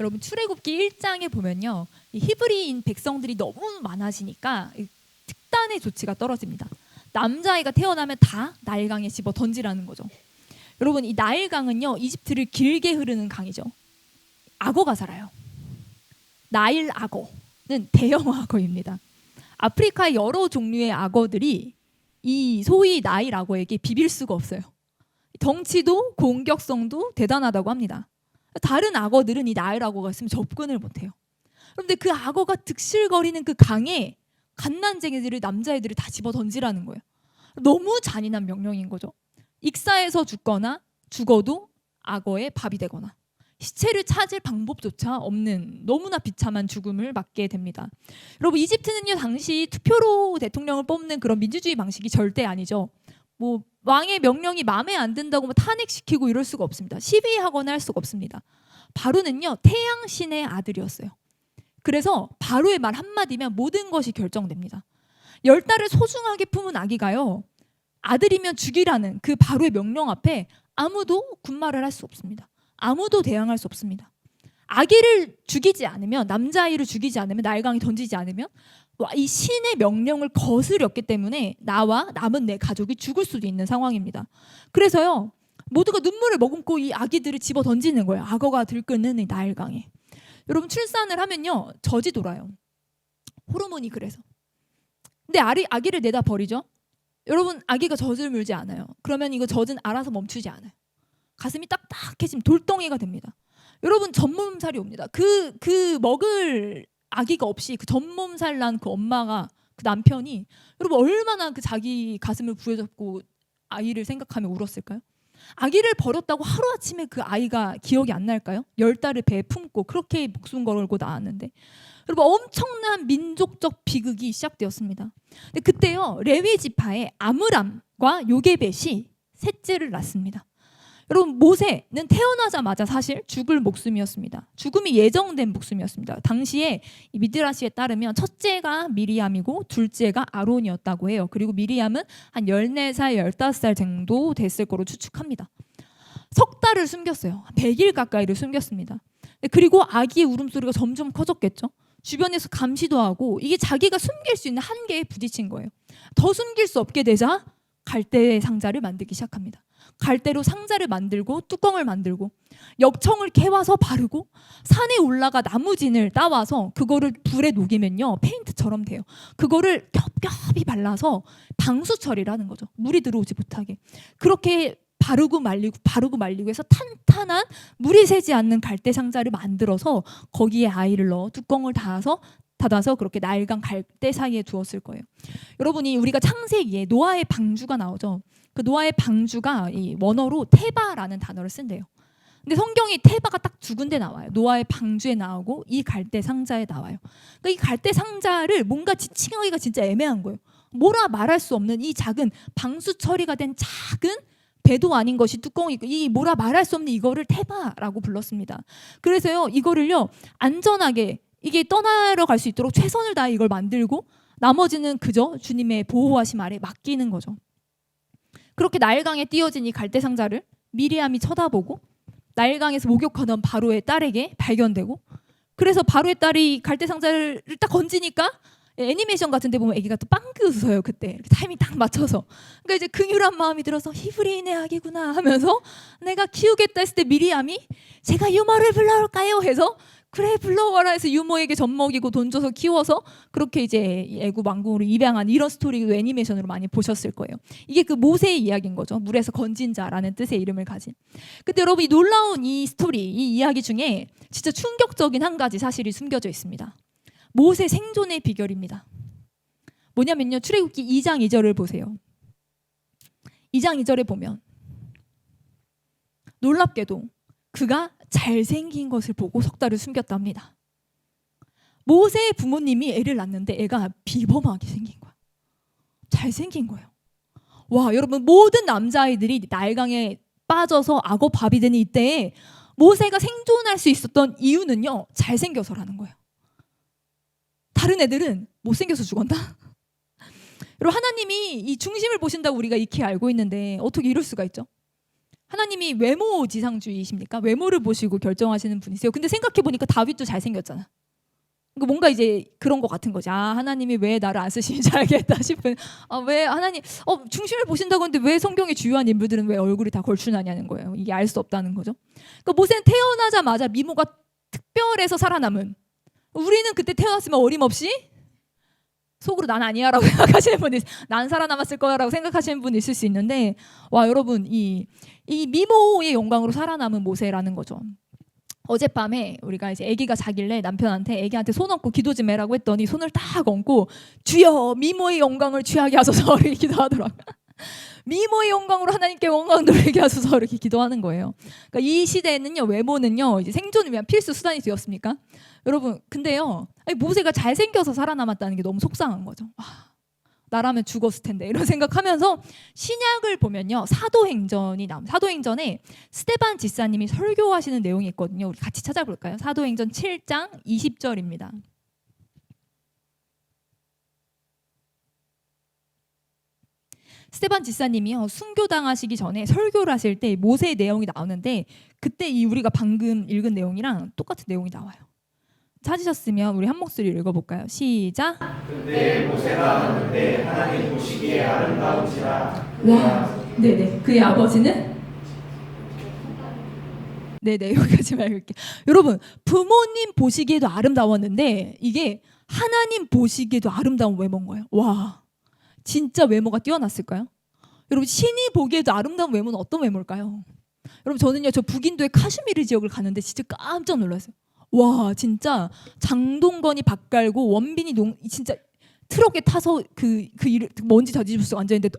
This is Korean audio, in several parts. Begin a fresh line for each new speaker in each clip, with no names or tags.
여러분 출애굽기 1장에 보면요. 이 히브리인 백성들이 너무 많아지니까 이 특단의 조치가 떨어집니다. 남자아이가 태어나면 다 나일강에 집어 던지라는 거죠. 여러분 이 나일강은요. 이집트를 길게 흐르는 강이죠. 악어가 살아요. 나일 악어는 대형 악어입니다. 아프리카의 여러 종류의 악어들이 이 소위 나일 악어에게 비빌 수가 없어요. 덩치도 공격성도 대단하다고 합니다. 다른 악어들은 이 나일 악어가 있으면 접근을 못해요. 그런데 그 악어가 득실거리는 그 강에 갓난쟁이들을 남자애들을 다 집어 던지라는 거예요. 너무 잔인한 명령인 거죠. 익사해서 죽거나 죽어도 악어의 밥이 되거나 시체를 찾을 방법조차 없는 너무나 비참한 죽음을 맞게 됩니다. 여러분 이집트는요 당시 투표로 대통령을 뽑는 그런 민주주의 방식이 절대 아니죠. 뭐 왕의 명령이 마음에 안 든다고 뭐 탄핵시키고 이럴 수가 없습니다. 시위하거나 할 수가 없습니다. 바로는요 태양 신의 아들이었어요. 그래서 바로의 말 한마디면 모든 것이 결정됩니다. 열 달을 소중하게 품은 아기가요 아들이면 죽이라는 그 바로의 명령 앞에 아무도 군말을 할 수 없습니다. 아무도 대항할 수 없습니다. 아기를 죽이지 않으면 남자아이를 죽이지 않으면 날강에 던지지 않으면 와, 이 신의 명령을 거스렸기 때문에 나와 남은 내 가족이 죽을 수도 있는 상황입니다. 그래서요 모두가 눈물을 머금고 이 아기들을 집어 던지는 거예요. 악어가 들끓는 이 나일강에. 여러분 출산을 하면요 젖이 돌아요. 호르몬이 그래서. 근데 아리, 아기를 내다 버리죠. 여러분 아기가 젖을 물지 않아요. 그러면 이거 젖은 알아서 멈추지 않아요. 가슴이 딱딱해지면 돌덩이가 됩니다. 여러분 전몸살이 옵니다. 그 그 먹을 아기가 없이 그 전몸살 난 그 엄마가 그 남편이 여러분 얼마나 그 자기 가슴을 부여잡고 아이를 생각하며 울었을까요? 아기를 버렸다고 하루 아침에 그 아이가 기억이 안 날까요? 열 달을 배에 품고 그렇게 목숨 걸고 나왔는데 여러분 엄청난 민족적 비극이 시작되었습니다. 근데 그때요 레위 지파의 아므람과 요게벳이 셋째를 낳습니다. 여러분 모세는 태어나자마자 사실 죽을 목숨이었습니다. 죽음이 예정된 목숨이었습니다. 당시에 이 미드라시에 따르면 첫째가 미리암이고 둘째가 아론이었다고 해요. 그리고 미리암은 한 14살, 15살 정도 됐을 거로 추측합니다. 석 달을 숨겼어요. 한 100일 가까이를 숨겼습니다. 그리고 아기의 울음소리가 점점 커졌겠죠. 주변에서 감시도 하고 이게 자기가 숨길 수 있는 한계에 부딪힌 거예요. 더 숨길 수 없게 되자 갈대 상자를 만들기 시작합니다. 갈대로 상자를 만들고 뚜껑을 만들고 엽청을 캐와서 바르고 산에 올라가 나무진을 따와서 그거를 불에 녹이면요 페인트처럼 돼요. 그거를 겹겹이 발라서 방수 처리를 하는 거죠. 물이 들어오지 못하게 그렇게 바르고 말리고 바르고 말리고 해서 탄탄한 물이 새지 않는 갈대 상자를 만들어서 거기에 아이를 넣어 뚜껑을 닫아서 닫아서 그렇게 날강 갈대 사이에 두었을 거예요. 여러분이 우리가 창세기에 노아의 방주가 나오죠. 그 노아의 방주가 이 원어로 테바라는 단어를 쓴대요. 근데 성경이 테바가 딱 두 군데 나와요. 노아의 방주에 나오고 이 갈대 상자에 나와요. 그러니까 이 갈대 상자를 뭔가 지칭하기가 진짜 애매한 거예요. 뭐라 말할 수 없는 이 작은 방수 처리가 된 작은 배도 아닌 것이 뚜껑이고 이 뭐라 말할 수 없는 이거를 테바라고 불렀습니다. 그래서요 이거를요 안전하게 이게 떠나러 갈 수 있도록 최선을 다해 이걸 만들고 나머지는 그저 주님의 보호하심 아래 맡기는 거죠. 그렇게 나일강에 띄어진 이 갈대 상자를 미리암이 쳐다보고 나일강에서 목욕하던 바로의 딸에게 발견되고 그래서 바로의 딸이 갈대 상자를 딱 건지니까 애니메이션 같은데 보면 아기가 또 빵긋 웃어요 그때. 타이밍 딱 맞춰서. 그러니까 이제 긍휼한 마음이 들어서 히브리인의 아기구나 하면서 내가 키우겠다 했을 때 미리암이 제가 유머를 불러올까요? 해서 그래 불러와라 해서 유모에게 젖 먹이고 돈 줘서 키워서 그렇게 이제 애구 왕궁으로 입양한 이런 스토리도 애니메이션으로 많이 보셨을 거예요. 이게 그 모세의 이야기인 거죠. 물에서 건진 자라는 뜻의 이름을 가진. 근데 여러분 이 놀라운 이 스토리, 이 이야기 중에 진짜 충격적인 한 가지 사실이 숨겨져 있습니다. 모세 생존의 비결입니다. 뭐냐면요. 출애굽기 2장 2절을 보세요. 2장 2절에 보면 놀랍게도 그가 잘생긴 것을 보고 석 달을 숨겼답니다. 모세의 부모님이 애를 낳는데 애가 비범하게 생긴 거야. 잘생긴 거예요. 와, 여러분 모든 남자아이들이 날강에 빠져서 악어 밥이 되는 이때에 모세가 생존할 수 있었던 이유는요. 잘생겨서라는 거예요. 다른 애들은 못생겨서 죽었나? 여러분 하나님이 이 중심을 보신다고 우리가 익히 알고 있는데 어떻게 이럴 수가 있죠? 하나님이 외모 지상주의이십니까? 외모를 보시고 결정하시는 분이세요. 근데 생각해 보니까 다윗도 잘생겼잖아. 그러니까 뭔가 이제 그런 것 같은 거지. 아 하나님이 왜 나를 안 쓰시는지 알겠다 싶은. 아왜 하나님 어 중심을 보신다고 하는데 왜 성경의 주요한 인물들은 왜 얼굴이 다 걸출나냐는 거예요. 이게 알 수 없다는 거죠. 그러니까 모세는 태어나자마자 미모가 특별해서 살아남은. 우리는 그때 태어났으면 어림없이 속으로 난 아니야라고 생각하시는 분이 난 살아남았을 거야라고 생각하시는 분이 있을 수 있는데 와 여러분 이 이 미모의 영광으로 살아남은 모세라는 거죠. 어젯밤에 우리가 이제 아기가 자길래 남편한테 아기한테 손 얹고 기도 좀 해라고 했더니 손을 딱 얹고 주여 미모의 영광을 취하게 하소서 이렇게 기도하더라고요. 미모의 영광으로 하나님께 영광 돌리게 하소서 이렇게 기도하는 거예요. 그러니까 이 시대에는요 외모는요 이제 생존을 위한 필수 수단이 되었습니까? 여러분 근데요 아니, 모세가 잘 생겨서 살아남았다는 게 너무 속상한 거죠. 와, 나라면 죽었을 텐데 이런 생각하면서 신약을 보면요 사도행전이 나옵니다. 사도행전에 스테반 지사님이 설교하시는 내용이 있거든요. 우리 같이 찾아볼까요? 사도행전 7장 20절입니다. 스테반 지사님이요 순교당하시기 전에 설교를 하실 때 모세의 내용이 나오는데 그때 이 우리가 방금 읽은 내용이랑 똑같은 내용이 나와요. 찾으셨으면 우리 한 목소리로 읽어볼까요? 시작.
그때 모세가 하는데 하나님 보시기에 아름다운지라
와, 네네. 그의 아버지는 네네 여기까지만 읽을게. 여러분 부모님 보시기에도 아름다웠는데 이게 하나님 보시기에도 아름다운 외모인 거예요. 와, 진짜 외모가 뛰어났을까요? 여러분 신이 보기에도 아름다운 외모는 어떤 외모일까요? 여러분 저는요 저 북인도의 카슈미르 지역을 가는데 진짜 깜짝 놀랐어요. 와 진짜 장동건이 박 깔고 원빈이 농 진짜 트럭에 타서 그그 먼지 다 뒤집어서 앉아 있는데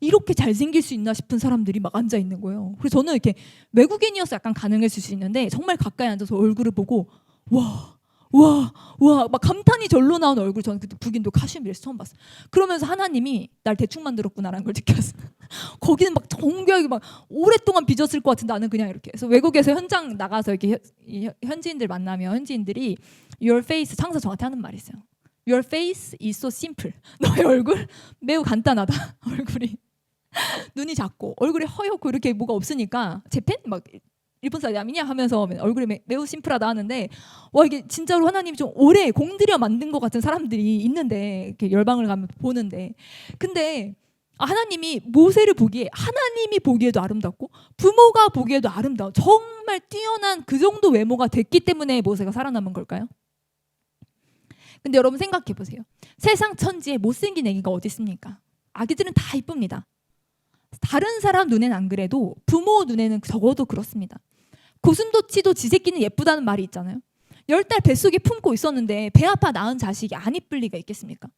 이렇게 잘 생길 수 있나 싶은 사람들이 막 앉아 있는 거예요. 그래서 저는 이렇게 외국인이어서 약간 가능했을 수 있는데 정말 가까이 앉아서 얼굴을 보고 와. 와, 와, 막 감탄이 절로 나온 얼굴 저는 그때 북인도 카슈미르에서 처음 봤어요. 그러면서 하나님이 날 대충 만들었구나라는 걸 느꼈어요. 거기는 막 정교하게 막 오랫동안 빚었을 것 같은데 나는 그냥 이렇게. 그래서 외국에서 현장 나가서 이렇게 현지인들 만나면 현지인들이 Your face 창사 저한테 하는 말이 있어요. Your face is so simple. 너의 얼굴 매우 간단하다. 얼굴이 눈이 작고 얼굴이 허옇고 이렇게 뭐가 없으니까 재팬 막 일본 사람이냐 하면서 얼굴이 매- 매우 심플하다 하는데 와 이게 진짜로 하나님이 좀 오래 공들여 만든 것 같은 사람들이 있는데 이렇게 열방을 가면 보는데 근데 아, 하나님이 모세를 보기에 하나님이 보기에도 아름답고 부모가 보기에도 아름다워 정말 뛰어난 그 정도 외모가 됐기 때문에 모세가 살아남은 걸까요? 근데 여러분 생각해 보세요. 세상 천지에 못생긴 애기가 어디 있습니까? 아기들은 다 이쁩니다. 다른 사람 눈엔 안 그래도 부모 눈에는 적어도 그렇습니다. 고슴도치도 지 새끼는 예쁘다는 말이 있잖아요. 열 달 뱃속에 품고 있었는데 배 아파 낳은 자식이 안 이쁠 리가 있겠습니까?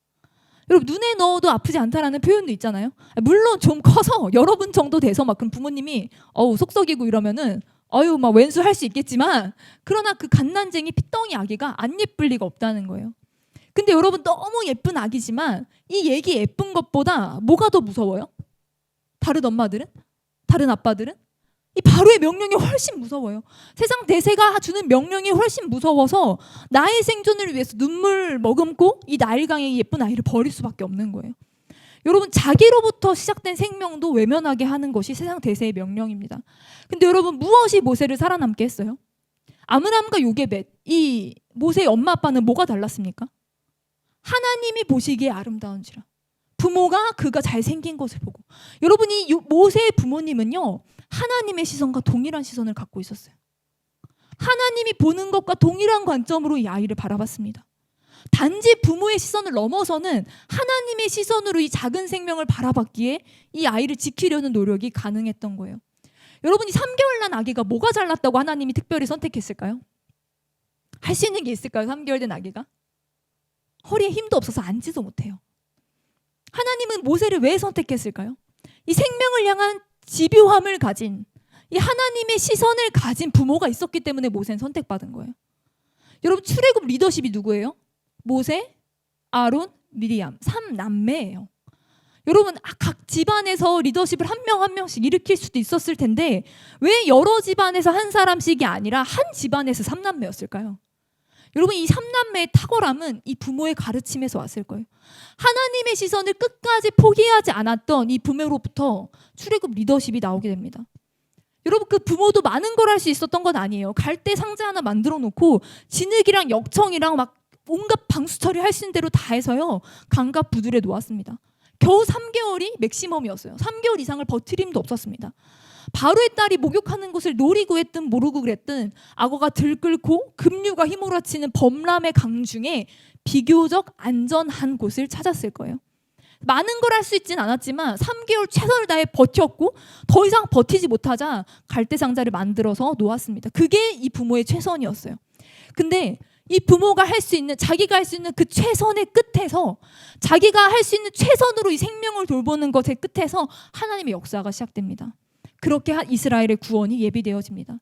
여러분 눈에 넣어도 아프지 않다라는 표현도 있잖아요. 물론 좀 커서 여러분 정도 돼서 막 그럼 부모님이 어우 속썩이고 이러면은 어유 막 왼수 할 수 있겠지만 그러나 그 갓난쟁이 피덩이 아기가 안 예쁠 리가 없다는 거예요. 근데 여러분 너무 예쁜 아기지만 이 얘기 예쁜 것보다 뭐가 더 무서워요? 다른 엄마들은? 다른 아빠들은? 이 바로의 명령이 훨씬 무서워요. 세상 대세가 주는 명령이 훨씬 무서워서 나의 생존을 위해서 눈물 머금고 이 나일강의 예쁜 아이를 버릴 수밖에 없는 거예요. 여러분 자기로부터 시작된 생명도 외면하게 하는 것이 세상 대세의 명령입니다. 근데 여러분 무엇이 모세를 살아남게 했어요? 아므람과 요게벳 이 모세의 엄마 아빠는 뭐가 달랐습니까? 하나님이 보시기에 아름다운지라. 부모가 그가 잘생긴 것을 보고 여러분이 모세의 부모님은요 하나님의 시선과 동일한 시선을 갖고 있었어요. 하나님이 보는 것과 동일한 관점으로 이 아이를 바라봤습니다. 단지 부모의 시선을 넘어서는 하나님의 시선으로 이 작은 생명을 바라봤기에 이 아이를 지키려는 노력이 가능했던 거예요. 여러분이 3개월 난 아기가 뭐가 잘났다고 하나님이 특별히 선택했을까요? 할 수 있는 게 있을까요? 3개월 된 아기가? 허리에 힘도 없어서 앉지도 못해요. 하나님은 모세를 왜 선택했을까요? 이 생명을 향한 집요함을 가진 이 하나님의 시선을 가진 부모가 있었기 때문에 모세는 선택받은 거예요. 여러분 출애굽 리더십이 누구예요? 모세, 아론, 미리암 삼 남매예요. 여러분 아, 각 집안에서 리더십을 한 명 한 명씩 일으킬 수도 있었을 텐데 왜 여러 집안에서 한 사람씩이 아니라 한 집안에서 삼남매였을까요? 여러분 이 삼남매의 탁월함은 이 부모의 가르침에서 왔을 거예요. 하나님의 시선을 끝까지 포기하지 않았던 이 부모로부터 출애굽 리더십이 나오게 됩니다. 여러분 그 부모도 많은 걸 할 수 있었던 건 아니에요. 갈대 상자 하나 만들어 놓고 진흙이랑 역청이랑 막 온갖 방수 처리 할 수 있는 대로 다 해서요. 강갑 부들에 놓았습니다. 겨우 3개월이 맥시멈이었어요. 3개월 이상을 버틸 힘도 없었습니다. 바로의 딸이 목욕하는 곳을 노리고 했든 모르고 그랬든 악어가 들끓고 급류가 휘몰아치는 범람의 강 중에 비교적 안전한 곳을 찾았을 거예요. 많은 걸 할 수 있진 않았지만 3개월 최선을 다해 버텼고 더 이상 버티지 못하자 갈대 상자를 만들어서 놓았습니다. 그게 이 부모의 최선이었어요. 근데 이 부모가 할 수 있는 자기가 할 수 있는 그 최선의 끝에서 자기가 할 수 있는 최선으로 이 생명을 돌보는 것의 끝에서 하나님의 역사가 시작됩니다. 그렇게 하- 이스라엘의 구원이 예비되어집니다.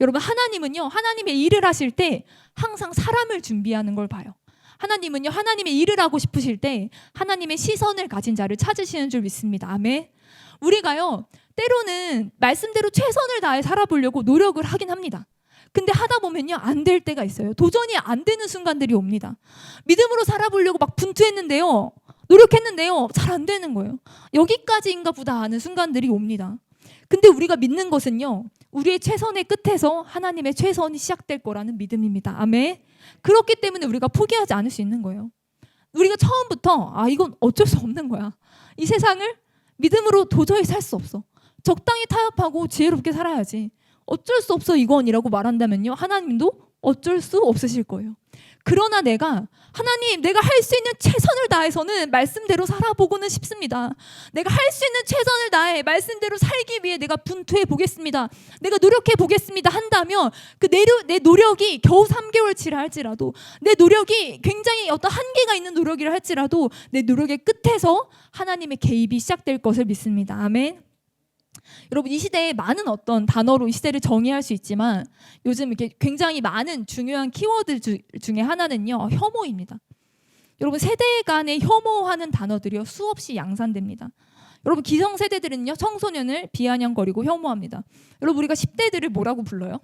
여러분 하나님은요 하나님의 일을 하실 때 항상 사람을 준비하는 걸 봐요. 하나님은요 하나님의 일을 하고 싶으실 때 하나님의 시선을 가진 자를 찾으시는 줄 믿습니다. 아멘. 우리가요 때로는 말씀대로 최선을 다해 살아보려고 노력을 하긴 합니다. 근데 하다 보면요 안 될 때가 있어요. 도전이 안 되는 순간들이 옵니다. 믿음으로 살아보려고 막 분투했는데요. 노력했는데요. 잘 안 되는 거예요. 여기까지인가 보다 하는 순간들이 옵니다. 근데 우리가 믿는 것은요. 우리의 최선의 끝에서 하나님의 최선이 시작될 거라는 믿음입니다. 아멘. 그렇기 때문에 우리가 포기하지 않을 수 있는 거예요. 우리가 처음부터 아 이건 어쩔 수 없는 거야. 이 세상을 믿음으로 도저히 살 수 없어. 적당히 타협하고 지혜롭게 살아야지. 어쩔 수 없어 이건이라고 말한다면요. 하나님도 어쩔 수 없으실 거예요. 그러나 내가 하나님 내가 할 수 있는 최선을 다해서는 말씀대로 살아보고는 싶습니다. 내가 할 수 있는 최선을 다해 말씀대로 살기 위해 내가 분투해 보겠습니다. 내가 노력해 보겠습니다 한다면 그내 노력이 겨우 3개월치라 할지라도 내 노력이 굉장히 어떤 한계가 있는 노력이라 할지라도 내 노력의 끝에서 하나님의 개입이 시작될 것을 믿습니다. 아멘. 여러분 이 시대에 많은 어떤 단어로 이 시대를 정의할 수 있지만 요즘 이렇게 굉장히 많은 중요한 키워드 주, 중에 하나는요 혐오입니다. 여러분 세대 간에 혐오하는 단어들이요 수없이 양산됩니다. 여러분 기성 세대들은요 청소년을 비아냥거리고 혐오합니다. 여러분 우리가 10대들을 뭐라고 불러요?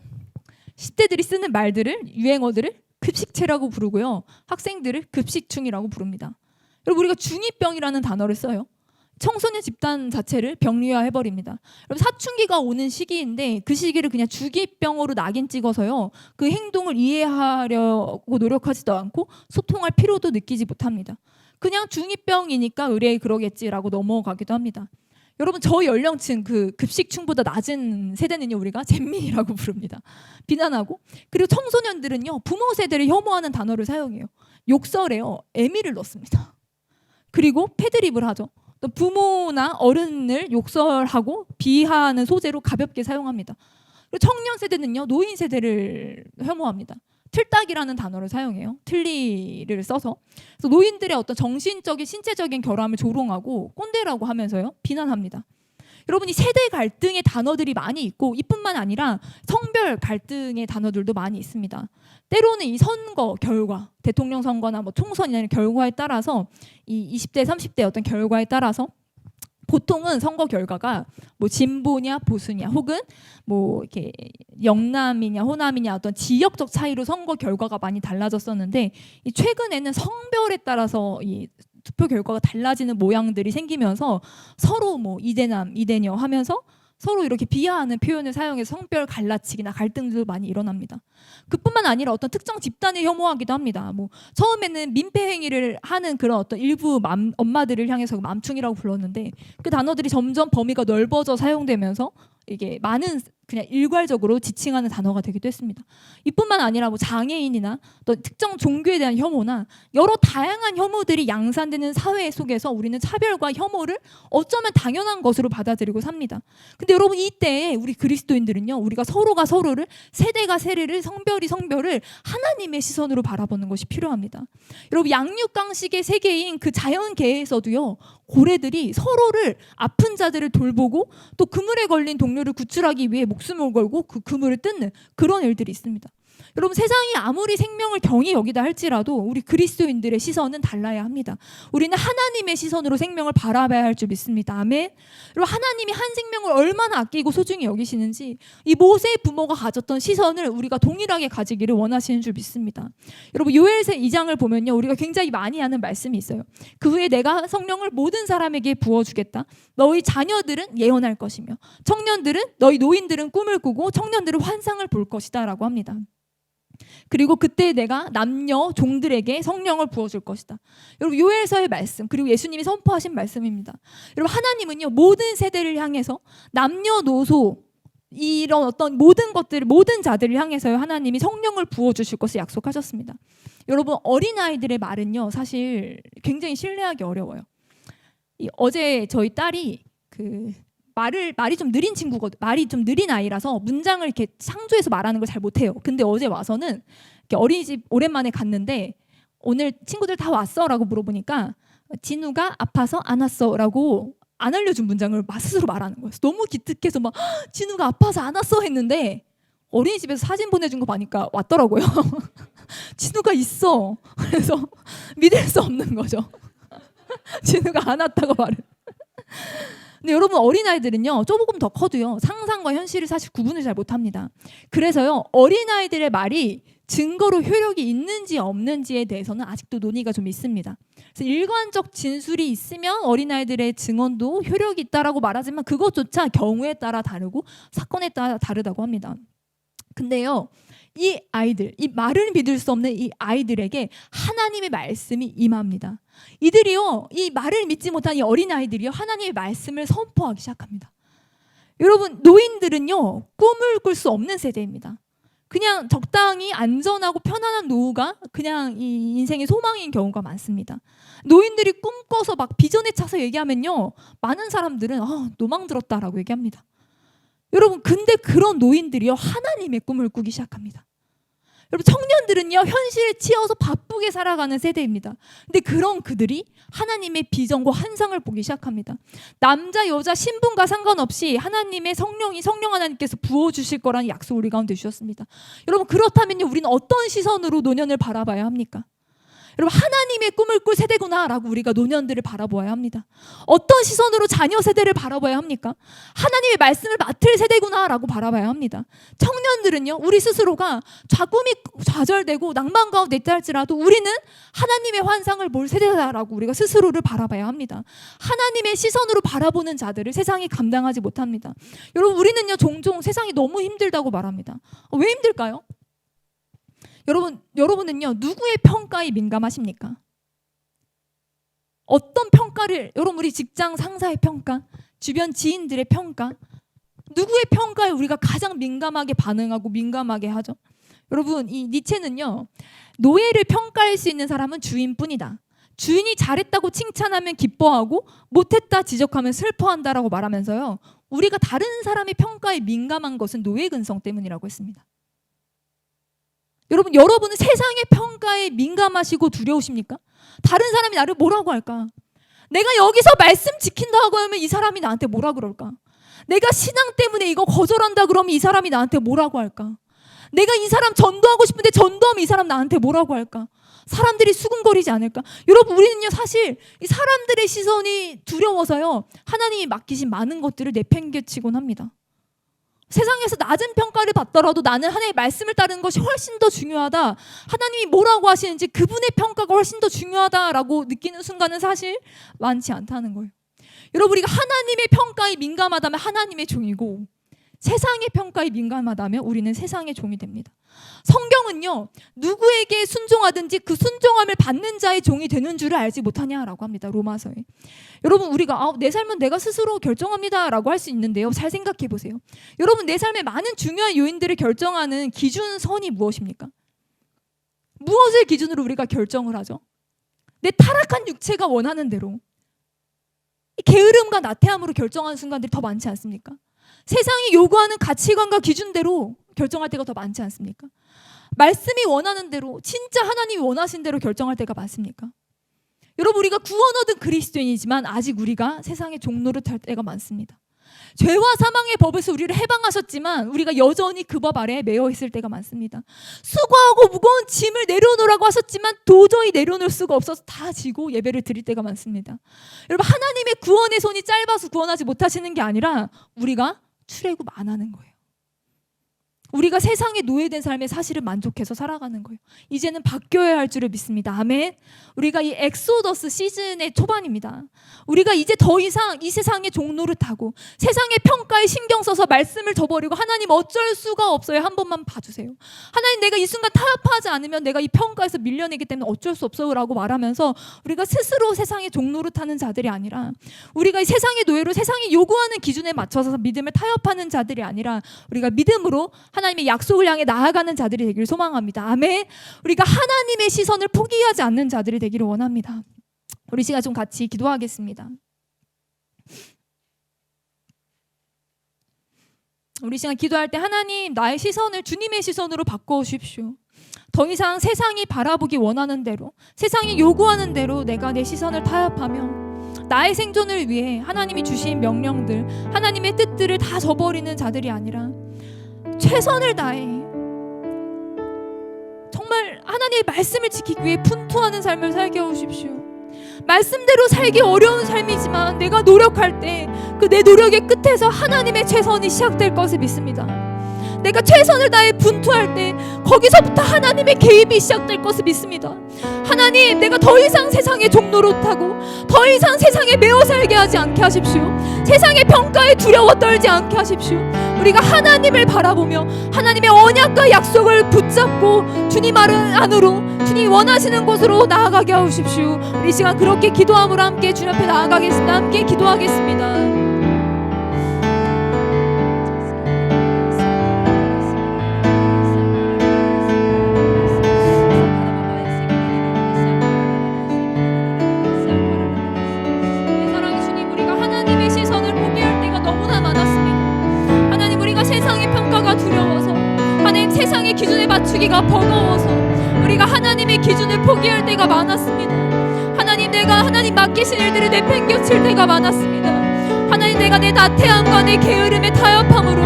10대들이 쓰는 말들을 유행어들을 급식체라고 부르고요. 학생들을 급식충이라고 부릅니다. 여러분 우리가 중2병이라는 단어를 써요. 청소년 집단 자체를 병리화 해버립니다. 여러분 사춘기가 오는 시기인데 그 시기를 그냥 주기병으로 낙인 찍어서요. 그 행동을 이해하려고 노력하지도 않고 소통할 필요도 느끼지 못합니다. 그냥 중2병이니까 의뢰 그러겠지라고 넘어가기도 합니다. 여러분 저 연령층 그 급식충보다 낮은 세대는요 우리가 잼민이라고 부릅니다. 비난하고 그리고 청소년들은요 부모 세대를 혐오하는 단어를 사용해요. 욕설에요 애미를 넣습니다. 그리고 패드립을 하죠. 또 부모나 어른을 욕설하고 비하하는 소재로 가볍게 사용합니다. 그리고 청년 세대는요 노인 세대를 혐오합니다. 틀딱이라는 단어를 사용해요. 틀니를 써서 그래서 노인들의 어떤 정신적인 신체적인 결함을 조롱하고 꼰대라고 하면서요 비난합니다. 여러분 이 세대 갈등의 단어들이 많이 있고 이뿐만 아니라 성별 갈등의 단어들도 많이 있습니다. 때로는 이 선거 결과, 대통령 선거나 뭐 총선이나 결과에 따라서 이 20대, 30대 어떤 결과에 따라서 보통은 선거 결과가 뭐 진보냐 보수냐 혹은 뭐 이렇게 영남이냐 호남이냐 어떤 지역적 차이로 선거 결과가 많이 달라졌었는데 이 최근에는 성별에 따라서 이 투표 결과가 달라지는 모양들이 생기면서 서로 뭐 이대남 이대녀 하면서 서로 이렇게 비하하는 표현을 사용해서 성별 갈라치기나 갈등들도 많이 일어납니다. 그뿐만 아니라 어떤 특정 집단을 혐오하기도 합니다. 뭐 처음에는 민폐 행위를 하는 그런 어떤 일부 맘, 엄마들을 향해서 맘충이라고 불렀는데 그 단어들이 점점 범위가 넓어져 사용되면서 이게 많은 그냥 일괄적으로 지칭하는 단어가 되기도 했습니다. 이뿐만 아니라 뭐 장애인이나 또 특정 종교에 대한 혐오나 여러 다양한 혐오들이 양산되는 사회 속에서 우리는 차별과 혐오를 어쩌면 당연한 것으로 받아들이고 삽니다. 근데 여러분 이때 우리 그리스도인들은요, 우리가 서로가 서로를 세대가 세대를 성별이 성별을 하나님의 시선으로 바라보는 것이 필요합니다. 여러분 양육강식의 세계인 그 자연계에서도요, 고래들이 서로를 아픈 자들을 돌보고 또 그물에 걸린 동료를 구출하기 위해 목 숨을 걸고 그 그물을 뜯는 그런 일들이 있습니다. 여러분 세상이 아무리 생명을 경히 여기다 할지라도 우리 그리스도인들의 시선은 달라야 합니다. 우리는 하나님의 시선으로 생명을 바라봐야 할 줄 믿습니다. 아멘. 여러분 하나님이 한 생명을 얼마나 아끼고 소중히 여기시는지 이 모세의 부모가 가졌던 시선을 우리가 동일하게 가지기를 원하시는 줄 믿습니다. 여러분 요엘서 2장을 보면요. 우리가 굉장히 많이 하는 말씀이 있어요. 그 후에 내가 성령을 모든 사람에게 부어 주겠다. 너희 자녀들은 예언할 것이며 청년들은 너희 노인들은 꿈을 꾸고 청년들은 환상을 볼 것이다라고 합니다. 그리고 그때 내가 남녀 종들에게 성령을 부어줄 것이다. 여러분 요엘서의 말씀 그리고 예수님이 선포하신 말씀입니다. 여러분 하나님은요 모든 세대를 향해서 남녀노소 이런 어떤 모든 것들 모든 자들을 향해서 하나님이 성령을 부어 주실 것을 약속하셨습니다. 여러분 어린 아이들의 말은요 사실 굉장히 신뢰하기 어려워요. 이 어제 저희 딸이 그 말을 말이 좀 느린 친구거든 말이 좀 느린 아이라서 문장을 이렇게 상조해서 말하는 걸 잘 못해요. 근데 어제 와서는 이렇게 어린이집 오랜만에 갔는데 오늘 친구들 다 왔어라고 물어보니까 진우가 아파서 안 왔어라고 안 알려준 문장을 마- 스스로 말하는 거예요. 너무 기특해서 막 "헉, 진우가 아파서 안 왔어 했는데 어린이집에서 사진 보내준 거 보니까 왔더라고요. 진우가 있어. 그래서 믿을 수 없는 거죠. 진우가 안 왔다고 말을. 근데 여러분 어린아이들은요 조금 더 커도요 상상과 현실을 사실 구분을 잘 못합니다. 그래서요 어린아이들의 말이 증거로 효력이 있는지 없는지에 대해서는 아직도 논의가 좀 있습니다. 그래서 일관적 진술이 있으면 어린아이들의 증언도 효력이 있다라고 말하지만 그것조차 경우에 따라 다르고 사건에 따라 다르다고 합니다. 근데요 이 아이들 이 말을 믿을 수 없는 이 아이들에게 하나님의 말씀이 임합니다. 이들이요 이 말을 믿지 못한 이 어린 아이들이요 하나님의 말씀을 선포하기 시작합니다. 여러분 노인들은요 꿈을 꿀 수 없는 세대입니다. 그냥 적당히 안전하고 편안한 노후가 그냥 이 인생의 소망인 경우가 많습니다. 노인들이 꿈꿔서 막 비전에 차서 얘기하면요 많은 사람들은 아 노망 들었다라고 얘기합니다. 여러분 근데 그런 노인들이요 하나님의 꿈을 꾸기 시작합니다. 여러분 청년들은요 현실에 치여서 바쁘게 살아가는 세대입니다. 근데 그런 그들이 하나님의 비전과 환상을 보기 시작합니다. 남자 여자 신분과 상관없이 하나님의 성령이 성령 하나님께서 부어 주실 거라는 약속 우리 가운데 주셨습니다. 여러분 그렇다면요 우리는 어떤 시선으로 노년을 바라봐야 합니까? 여러분 하나님의 꿈을 꿀 세대구나라고 우리가 노년들을 바라보아야 합니다. 어떤 시선으로 자녀 세대를 바라봐야 합니까? 하나님의 말씀을 맡을 세대구나라고 바라봐야 합니다. 청년들은요 우리 스스로가 자꿈이 좌절되고 낭만 가운데 있다 할지라도 우리는 하나님의 환상을 볼 세대다라고 우리가 스스로를 바라봐야 합니다. 하나님의 시선으로 바라보는 자들을 세상이 감당하지 못합니다. 여러분 우리는요 종종 세상이 너무 힘들다고 말합니다. 어, 왜 힘들까요? 여러분 여러분은요 누구의 평가에 민감하십니까? 어떤 평가를 여러분 우리 직장 상사의 평가, 주변 지인들의 평가, 누구의 평가에 우리가 가장 민감하게 반응하고 민감하게 하죠? 여러분 이 니체는요 노예를 평가할 수 있는 사람은 주인뿐이다. 주인이 잘했다고 칭찬하면 기뻐하고 못했다 지적하면 슬퍼한다라고 말하면서요 우리가 다른 사람의 평가에 민감한 것은 노예 근성 때문이라고 했습니다. 여러분 여러분은 세상의 평가에 민감하시고 두려우십니까? 다른 사람이 나를 뭐라고 할까? 내가 여기서 말씀 지킨다고 하면 이 사람이 나한테 뭐라 그럴까? 내가 신앙 때문에 이거 거절한다 그러면 이 사람이 나한테 뭐라고 할까? 내가 이 사람 전도하고 싶은데 전도하면 이 사람 나한테 뭐라고 할까? 사람들이 수군거리지 않을까? 여러분 우리는요 사실 이 사람들의 시선이 두려워서요 하나님이 맡기신 많은 것들을 내팽개치곤 합니다. 세상에서 낮은 평가를 받더라도 나는 하나님의 말씀을 따르는 것이 훨씬 더 중요하다. 하나님이 뭐라고 하시는지 그분의 평가가 훨씬 더 중요하다라고 느끼는 순간은 사실 많지 않다는 거예요. 여러분 우리가 하나님의 평가에 민감하다면 하나님의 종이고 세상의 평가에 민감하다면 우리는 세상의 종이 됩니다. 성경은요 누구에게 순종하든지 그 순종함을 받는 자의 종이 되는 줄을 알지 못하냐라고 합니다. 로마서에. 여러분 우리가 아, 내 삶은 내가 스스로 결정합니다라고 할 수 있는데요. 잘 생각해 보세요. 여러분 내 삶의 많은 중요한 요인들을 결정하는 기준선이 무엇입니까? 무엇을 기준으로 우리가 결정을 하죠? 내 타락한 육체가 원하는 대로 이 게으름과 나태함으로 결정하는 순간들이 더 많지 않습니까? 세상이 요구하는 가치관과 기준대로 결정할 때가 더 많지 않습니까? 말씀이 원하는 대로 진짜 하나님이 원하신 대로 결정할 때가 많습니까? 여러분 우리가 구원 얻은 그리스도인이지만 아직 우리가 세상의 종로를 탈 때가 많습니다. 죄와 사망의 법에서 우리를 해방하셨지만 우리가 여전히 그 법 아래에 매여 있을 때가 많습니다. 수고하고 무거운 짐을 내려놓으라고 하셨지만 도저히 내려놓을 수가 없어서 다 지고 예배를 드릴 때가 많습니다. 여러분 하나님의 구원의 손이 짧아서 구원하지 못하시는 게 아니라 우리가 출애굽 안 하는 거예요. 우리가 세상에 노예된 삶에 사실은 만족해서 살아가는 거예요. 이제는 바뀌어야 할 줄을 믿습니다. 아멘. 우리가 이 엑소더스 시즌의 초반입니다. 우리가 이제 더 이상 이 세상의 종로를 타고 세상의 평가에 신경 써서 말씀을 저버리고 하나님 어쩔 수가 없어요. 한 번만 봐주세요. 하나님 내가 이 순간 타협하지 않으면 내가 이 평가에서 밀려내기 때문에 어쩔 수 없어요라고 말하면서 우리가 스스로 세상의 종로를 타는 자들이 아니라 우리가 이 세상의 노예로 세상이 요구하는 기준에 맞춰서 믿음을 타협하는 자들이 아니라 우리가 믿음으로 하나님 의 약속을 향해 나아가는 자들이 되기를 소망합니다. 아멘. 우리가 하나님의 시선을 포기하지 않는 자들이 되기를 원합니다. 우리 시간 좀 같이 기도하겠습니다. 우리 시간 기도할 때 하나님 나의 시선을 주님의 시선으로 바꿔 주십시오. 더 이상 세상이 바라보기 원하는 대로 세상이 요구하는 대로 내가 내 시선을 타협하며 나의 생존을 위해 하나님이 주신 명령들 하나님의 뜻들을 다 저버리는 자들이 아니라 최선을 다해 정말 하나님의 말씀을 지키기 위해 분투하는 삶을 살게 하십시오. 말씀대로 살기 어려운 삶이지만 내가 노력할 때 그 내 노력의 끝에서 하나님의 최선이 시작될 것을 믿습니다. 내가 최선을 다해 분투할 때 거기서부터 하나님의 개입이 시작될 것을 믿습니다. 하나님, 내가 더 이상 세상의 종로로 타고 더 이상 세상에 매어 살게 하지 않게 하십시오. 세상의 평가에 두려워 떨지 않게 하십시오. 우리가 하나님을 바라보며 하나님의 언약과 약속을 붙잡고 주님 안으로 주님 원하시는 곳으로 나아가게 하십시오. 우리 이 시간 그렇게 기도함으로 함께 주님 앞에 나아가겠습니다. 함께 기도하겠습니다. 우리가 세상의 평가가 두려워서, 하나님 세상의 기준에 맞추기가 버거워서, 우리가 하나님의 기준을 포기할 때가 많았습니다. 하나님, 내가 하나님 맡기신 일들을 내팽겨칠 때가 많았습니다. 하나님, 내가 내 나태함과 내 게으름에 타협함으로,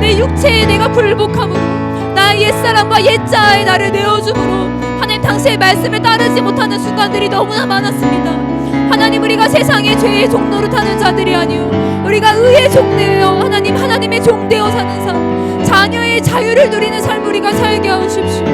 내 육체에 내가 굴복함으로, 나의 옛사람과 옛자아의 나를 내어줌으로, 하나님 당시의 말씀을 따르지 못하는 순간들이 너무나 많았습니다. 하나님 우리가 세상의 죄의 종로를 타는 자들이 아니요 우리가 의의 종되어 하나님 하나님의 종되어 사는 삶. 자녀의 자유를 누리는 삶 우리가 살게 하십시오.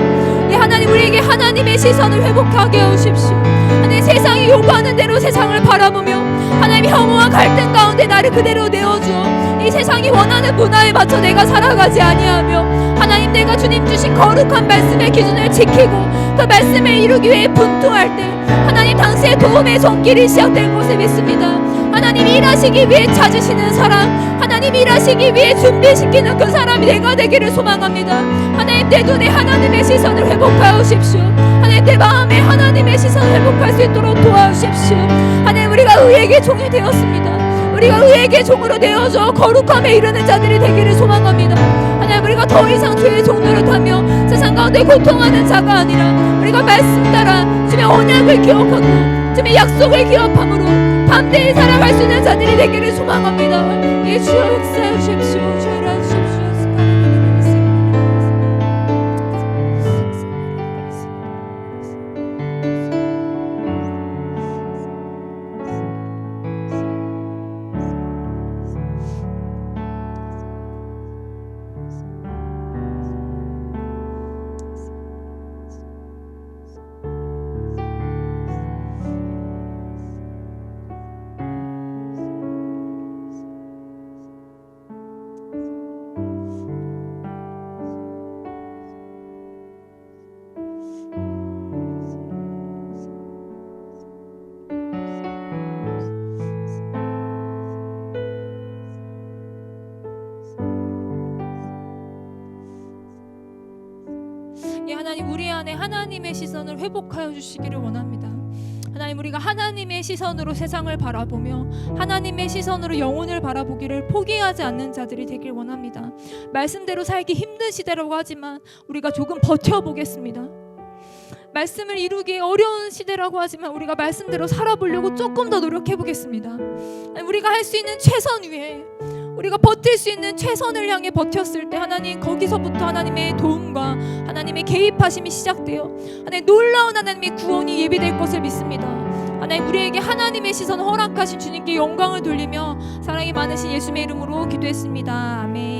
예 하나님 우리에게 하나님의 시선을 회복하게 하십시오. 하나님 세상이 요구하는 대로 세상을 바라보며 하나님 혐오와 갈등 가운데 나를 그대로 내어주어 이 세상이 원하는 문화에 맞춰 내가 살아가지 아니하며 하나님 내가 주님 주신 거룩한 말씀의 기준을 지키고 그 말씀을 이루기 위해 분투할 때 하나님 당시의 도움의 손길이 시작될 것을 믿습니다. 하나님 일하시기 위해 찾으시는 사람, 하나님 일하시기 위해 준비시키는 그 사람이 내가 되기를 소망합니다. 하나님 내 눈에 하나님의 시선을 회복하여 주십시오. 하나님 내 마음에 하나님의 시선을 회복할 수 있도록 도와주십시오. 하나님 우리가 의에게 종이 되었습니다. 우리가 의에게 종으로 되어져 거룩함에 이르는 자들이 되기를 소망합니다. 우리가 더 이상 죄의 종로를 타며 세상 가운데 고통하는 자가 아니라 우리가 말씀 따라 주의 언약을 기억하고 주의 약속을 기억함으로 담대히 살아갈 수 있는 자들이 되기를 소망합니다. 예 주여 역사해 주십시오. 예, 하나님 우리 안에 하나님의 시선을 회복하여 주시기를 원합니다. 하나님 우리가 하나님의 시선으로 세상을 바라보며 하나님의 시선으로 영혼을 바라보기를 포기하지 않는 자들이 되길 원합니다. 말씀대로 살기 힘든 시대라고 하지만 우리가 조금 버텨보겠습니다. 말씀을 이루기 어려운 시대라고 하지만 우리가 말씀대로 살아보려고 조금 더 노력해 보겠습니다. 우리가 할 수 있는 최선 위에 우리가 버틸 수 있는 최선을 향해 버텼을 때 하나님 거기서부터 하나님의 도움과 하나님의 개입하심이 시작돼요. 하나님 놀라운 하나님의 구원이 예비될 것을 믿습니다. 하나님 우리에게 하나님의 시선 허락하신 주님께 영광을 돌리며 사랑이 많으신 예수님의 이름으로 기도했습니다. 아멘.